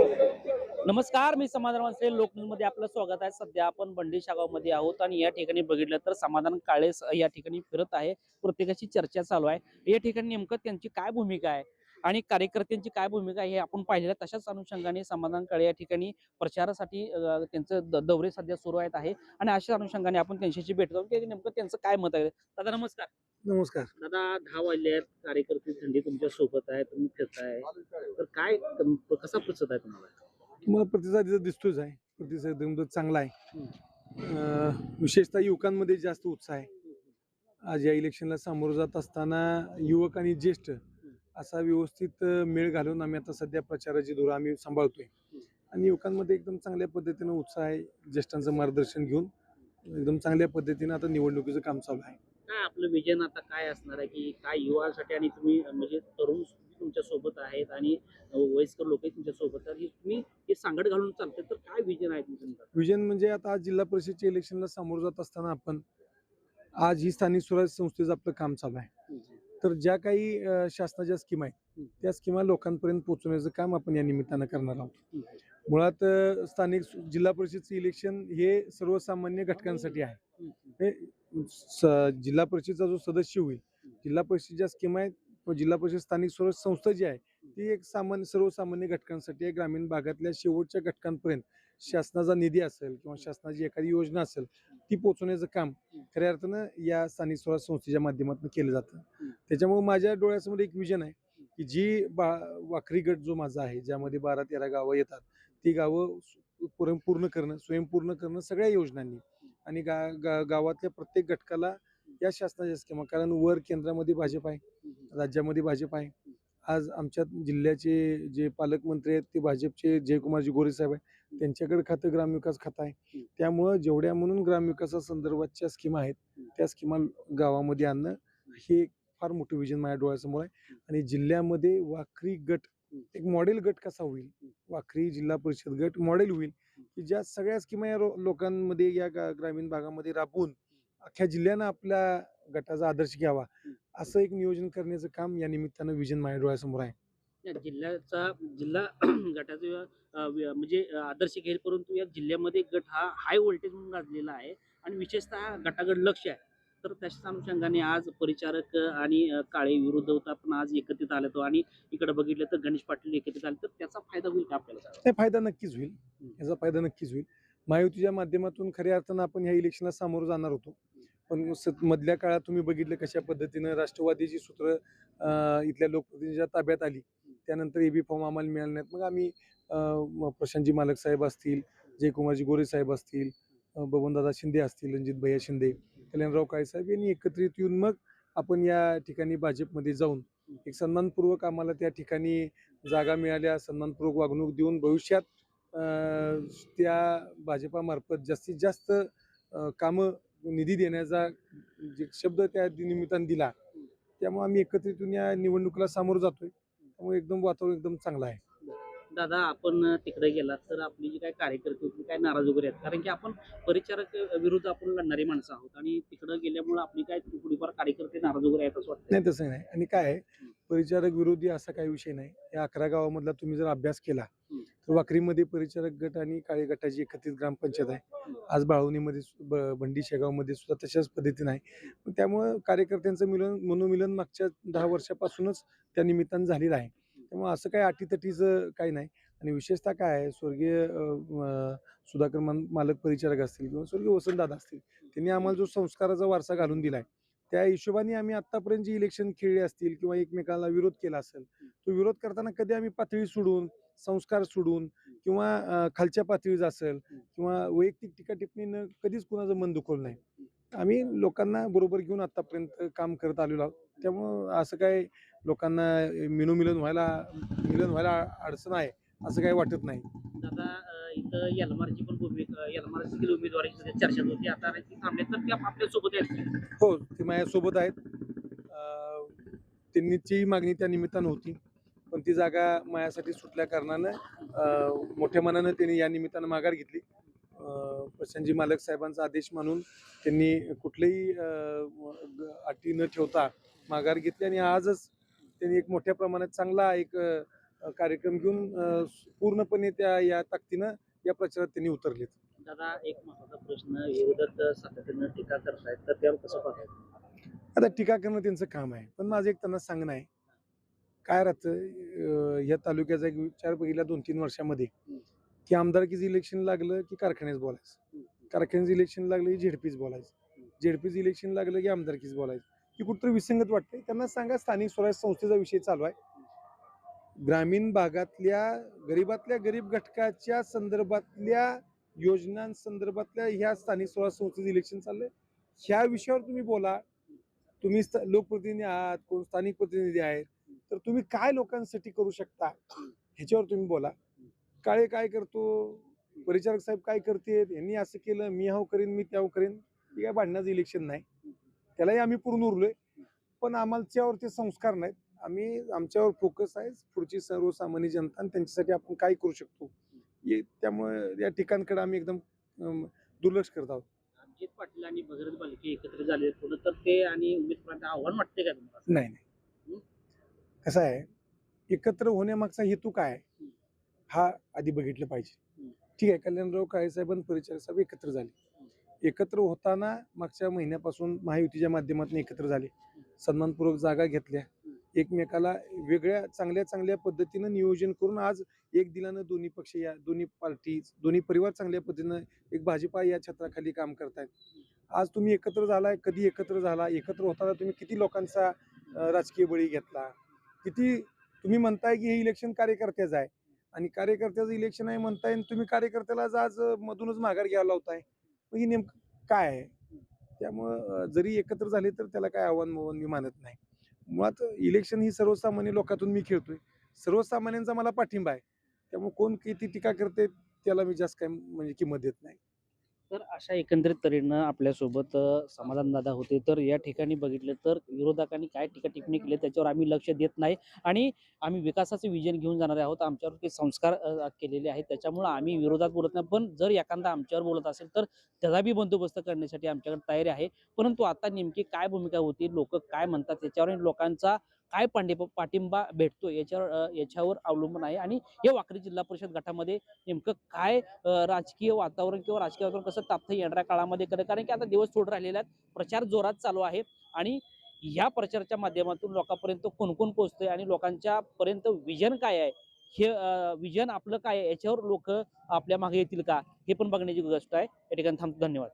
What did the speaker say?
नमस्कार मी समाधान वानसरे लोकन्यूजमध्ये आपलं स्वागत आहे. सध्या आपण बंडी मध्ये आहोत आणि या ठिकाणी बघितलं तर समाधान काळेस या ठिकाणी फिरत आहे. प्रत्येकाशी चर्चा चालू आहे. या ठिकाणी नेमकं त्यांची काय भूमिका आहे? आणि कार्यकर्त्यांची काय भूमिका आहे हे आपण पाहिलेलं. तशाच अनुषंगाने समाधान काळे या ठिकाणी प्रचारासाठी त्यांचं दौरे सध्या सुरू आहेत आहे. आणि अशा अनुषंगाने आपण त्यांच्याशी भेट जाऊन की नेमकं त्यांचं काय मत आहे? दादा नमस्कार. नमस्कार. दादा दहा वाजले आहेत. कार्यकर्ते थंडी तुमच्यासोबत आहे. तुम्ही फिरताय. तर काय कसा प्रतिसाद आहे तुम्हाला? तुम्हाला प्रतिसाद दिसतोच आहे. प्रतिसाद चांगला आहे. विशेषतः युवकांमध्ये जास्त उत्साह आहे. आज या इलेक्शनला सामोरं जात असताना युवक आणि ज्येष्ठ असा व्यवस्थित मेळ घालून आम्ही आता सध्या प्रचाराची धोरण आम्ही सांभाळतोय. आणि युवकांमध्ये एकदम चांगल्या पद्धतीनं उत्साह आहे ज्येष्ठांचं मार्गदर्शन घेऊन एकदम चांगल्या पद्धतीनं आता निवडणुकीचं काम चालू आहे. काय आपलं विजन आता काय असणार आहे की काय युवासाठी आणि तुम्ही म्हणजे तरुण तुमच्यासोबत आहेत आणि वयस्कर लोक तुमच्यासोबत आहेत. तुम्ही हे सांगड घालून चालते तर काय विजन आहे तुमचं विजन म्हणजे आता आज जिल्हा परिषदच्या इलेक्शनला सामोरं जात असताना आपण आज ही स्थानिक स्वराज्य संस्थेचं आपलं काम चालू आहे. तर ज्या काही शासनाच्या स्कीम आहेत त्या स्कीमा लोकांपर्यंत पोहोचवण्याचं काम आपण या निमित्तानं करणार आहोत. मुळात स्थानिक जिल्हा परिषदचं इलेक्शन हे सर्वसामान्य घटकांसाठी आहे. हे. जिल्हा परिषदचा जो सदस्य होईल जिल्हा परिषदच्या स्कीम आहेत जिल्हा परिषद स्थानिक स्वराज्य संस्था जी आहे ती एक सामान्य सर्वसामान्य घटकांसाठी आहे. ग्रामीण भागातल्या शेवटच्या घटकांपर्यंत शासनाचा निधी असेल किंवा शासनाची एखादी योजना असेल ती पोचवण्याचं काम खऱ्या अर्थानं या स्थानिक स्वराज्य संस्थेच्या माध्यमातून केलं जातं. त्याच्यामुळे माझ्या डोळ्यासमोर एक विजन आहे की जी बा वाखरी गट जो माझा आहे ज्यामध्ये बारा तेरा गावं येतात ती गावं सु- पूर्ण पूर्ण करणं स्वयंपूर्ण करणं सगळ्या योजनांनी. आणि गा गा- गावातल्या प्रत्येक घटकाला या शासनाच्या स्कीमा कारण वर केंद्रामध्ये भाजप आहे राज्यामध्ये भाजप आहे. आज आमच्या जिल्ह्याचे जे पालकमंत्री आहेत ते भाजपचे जयकुमारजी गोरे साहेब आहे त्यांच्याकडे खातं ग्रामविकास खातं आहे. त्यामुळं जेवढ्या म्हणून ग्रामविकासा संदर्भातच्या स्कीमा आहेत त्या स्कीमा गावामध्ये आणणं हे. एक फार मोठं विजन माझ्या डोळ्यासमोर आहे. आणि जिल्ह्यामध्ये वाखरी गट एक मॉडेल गट कसा होईल? वाखरी जिल्हा परिषद गट मॉडेल होईल की ज्या सगळ्या स्कीमा या लोकांमध्ये या ग्रामीण भागामध्ये राबवून अख्ख्या जिल्ह्यानं आपल्या गटाचा आदर्श घ्यावा. असं एक नियोजन करण्याचं काम या निमित्तानं विजन माझ्या डोळ्यासमोर आहे. जिल्ह्याचा जिल्हा गटाचा म्हणजे आदर्श घेईल परंतु या जिल्ह्यामध्ये गट हा हाय व्होल्टेज म्हणून गाजलेला आहे आणि विशेषतः गटागड लक्ष आहे. तर त्याच्याच अनुषंगाने आज परिचारक आणि काळे विरुद्ध होता पण आज एकत्रित आले तो आणि इकडे बघितलं तर गणेश पाटील एकत्रित आले तर त्याचा फायदा होईल का आपल्याला फायदा नक्कीच होईल. याचा फायदा नक्कीच होईल. महायुतीच्या माध्यमातून खऱ्या अर्थानं आपण ह्या इलेक्शनला सामोरं जाणार होतो. पण मधल्या काळात तुम्ही बघितलं कशा पद्धतीनं राष्ट्रवादीची सूत्र इथल्या लोकप्रतिनिधीच्या ताब्यात आली. त्यानंतर एबी फॉर्म आम्हाला मिळाले नाहीत. मग आम्ही प्रशांतजी मालक साहेब असतील जयकुमारजी गोरे साहेब असतील बबनदादा शिंदे असतील रणजित भैया शिंदे कल्याणराव काळेसाहेब यांनी एकत्रित येऊन मग आपण या ठिकाणी भाजपमध्ये जाऊन एक सन्मानपूर्वक आम्हाला त्या ठिकाणी जागा मिळाल्या. सन्मानपूर्वक वागणूक देऊन भविष्यात त्या भाजपामार्फत जास्तीत जास्त कामं निधी देण्याचा जे शब्द त्या निमित्तानं दिला त्यामुळे आम्ही एकत्रित येऊन या निवडणुकीला सामोरं जातोय. त्यामुळे एकदम वातावरण एकदम चांगलं आहे. दादा आपण तिकडे गेला तर आपली जी काय कार्यकर्ते होती काय नाराज वगैरे आहेत? कारण की आपण परिचारक विरुद्ध आपण लढणारी माणसं आहोत आणि तिकडे गेल्यामुळे आपली काय थोडीफार कार्यकर्ते नाराज वगैरे आहेत असं वाटतं नाही तसं नाही. आणि काय आहे परिचारक विरोधी असा काही विषय नाही. या अकरा गावामधला तुम्ही जर अभ्यास केला वाकरीमध्ये परिचारक गट आणि काळे गटाची एकत्रित ग्रामपंचायत आहे. आज बाळवणीमध्ये सु- ब- भंडी शेगावमध्ये सुद्धा तशाच पद्धतीनं आहे. पण त्यामुळं कार्यकर्त्यांचं मिलन मनोमिलन मागच्या दहा वर्षापासूनच त्या निमित्तानं झालेलं आहे. त्यामुळे असं काही अटीतटीचं काही नाही. आणि विशेषतः काय आहे स्वर्गीय सुधाकर मालक परिचारक असतील किंवा स्वर्गीय वसंतदादा असतील त्यांनी आम्हाला जो संस्काराचा वारसा घालून दिला आहे त्या हिशोबाने आम्ही आतापर्यंत जी इलेक्शन खेळली असतील किंवा एकमेकाला विरोध केला असेल तो विरोध करताना कधी आम्ही पातळी सोडून संस्कार सोडून किंवा खालच्या पातळीचा असेल किंवा वैयक्तिक टीका टिप्पणीनं कधीच कुणाचं मन दुखवलं नाही. आम्ही लोकांना बरोबर घेऊन आतापर्यंत काम करत आलेलो आहोत. त्यामुळं असं काय लोकांना मिनोमिलन व्हायला मिलन व्हायला अडचण आहे असं काही वाटत नाही. इथं यलमारची पण भूमिका यलमारची देखील उमेदवारी सध्या चर्चेत होती. आता ते थांबले तर ते आपल्यासोबत आहेत. हो ते माझ्यासोबत आहेत. अं, त्यांनीची मागणी त्या निमित्तानं होती. पण ती जागा माझ्यासाठी सुटल्या कारणानं अं, मोठ्या मनानं त्यांनी या निमित्तानं माघार घेतली. अं, प्रशांतजी मालक साहेबांचा आदेश मानून त्यांनी कुठलेही अं, ग- अटी न ठेवता माघार घेतली आणि आजच त्यांनी एक मोठ्या प्रमाणात चांगला एक अं, कार्यक्रम घेऊन पूर्णपणे त्या या ताकदीनं या प्रचारात त्यांनी उतरलेत. दादा एक महत्त्वाचा प्रश्न विरोधक सातत्यानं टीका करतायत तर त्यावर कसं पाहताय? आता टीका करणं त्यांचं काम आहे. पण माझं एक त्यांना सांगणं आहे. काय राहतं या तालुक्याचा एक विचार बघितला दोन तीन वर्षामध्ये की आमदारकीचं इलेक्शन लागलं की कारखान्याच बोलायचं. कारखान्याचं इलेक्शन लागलं की झेडपीच बोलायचं. झेडपीचं इलेक्शन लागलं की आमदारकीच बोलायचं. की कुठंतरी विसंगत वाटते त्यांना सांगा स्थानिक स्वराज्य संस्थेचा विषय चालू आहे. ग्रामीण भागातल्या गरीबातल्या गरीब घटकाच्या संदर्भातल्या योजनांसंदर्भातल्या ह्या स्थानिक स्वराज्य संस्थेचं इलेक्शन चाललंय. ह्या विषयावर तुम्ही बोला. तुम्ही लोकप्रतिनिधी आहात कोण स्थानिक प्रतिनिधी आहेत तर तुम्ही काय लोकांसाठी करू शकता ह्याच्यावर तुम्ही बोला. काळे काय करतो? परिचारक साहेब काय करते यांनी असं केलं मी हाव करेन मी त्या करेन हे काय भांडणाचं इलेक्शन नाही. त्यालाही आम्ही पूर्ण उरलोय. पण आम्हाच्यावर ते संस्कार नाहीत. आम्ही आमच्यावर फोकस आहे. पुढची सर्वसामान्य जनता आणि त्यांच्यासाठी आपण काय करू शकतो? त्यामुळे या ठिकाणकडे आम्ही एकदम दुर्लक्ष करत आहोत. अजित पाटील आणि भगीरथ बालके एकत्र झाले पुढे तर ते आणि उमेदवारांना आव्हान वाटते का तुम्हाला? नाही नाही. कसं आहे एकत्र होण्यामागचा हेतू काय? हा. आधी बघितलं पाहिजे. ठीक आहे कल्याणराव काळे साहेब आणि परिचारक साहेब एकत्र झाले. एकत्र होताना मागच्या महिन्यापासून महायुतीच्या माध्यमातून एकत्र झाले. सन्मानपूर्वक जागा घेतल्या. एकमेकाला वेगळ्या चांगल्या चांगल्या पद्धतीनं नियोजन करून आज एक दिलानं दोन्ही पक्ष या दोन्ही पार्टी दोन्ही परिवार चांगल्या पद्धतीनं एक भाजपा या छत्राखाली काम करतायत. आज तुम्ही एकत्र झालाय कधी एकत्र झाला एकत्र होताना तुम्ही किती लोकांचा राजकीय बळी घेतला? किती तुम्ही म्हणताय की हे इलेक्शन कार्यकर्त्याचं आहे आणि कार्यकर्त्याचं इलेक्शन आहे म्हणताय आणि तुम्ही कार्यकर्त्याला आज मधूनच माघार घ्यायला लावताय. मग ही नेमकं काय आहे? त्यामुळं जरी एकत्र झाले तर त्याला काय आव्हान मव्हान मी मानत नाही. मुळात इलेक्शन ही सर्वसामान्य लोकातून मी खेळतोय. सर्वसामान्यांचा मला पाठिंबा आहे. त्यामुळे कोण किती टीका करते त्याला मी जास्त काय म्हणजे किंमत देत नाही. तर अशा एकंदरीत तऱ्हेनं आपल्यासोबत समाधानदादा समाधान दादा होते. तर या ठिकाणी बघितलं तर विरोधकांनी काय टीका टिप्पणी केली त्याच्यावर आम्ही लक्ष देत नाही आणि आम्ही विकासाचे विजन घेऊन जाणार आहोत. आमच्यावर काही संस्कार केलेले आहेत. त्याच्यामुळं आम्ही विरोधात बोलत नाही. पण जर एखादा आमच्यावर बोलत असेल तर त्याचा बी बंदोबस्त करण्यासाठी आमच्याकडे तयारी आहे. परंतु आता नेमकी काय भूमिका होती? लोक काय म्हणतात? त्याच्यावर लोकांचा काय पांडे पाठिंबा भेटतो याच्यावर याच्यावर अवलंबून आहे? आणि या वाकरी जिल्हा परिषद गटामध्ये नेमकं काय राजकीय वातावरण किंवा राजकीय वातावरण कसं तापतं येणाऱ्या काळामध्ये करणं कारण की आता दिवस थोडे राहिलेले आहेत प्रचार जोरात चालू आहे आणि या प्रचाराच्या माध्यमातून लोकांपर्यंत कोण कोण आणि लोकांच्या पर्यंत विजन काय आहे? हे विजन आपलं काय याच्यावर लोक आपल्या मागे येतील का? हे पण बघण्याची गोष्ट आहे. या ठिकाणी थांबतो. धन्यवाद.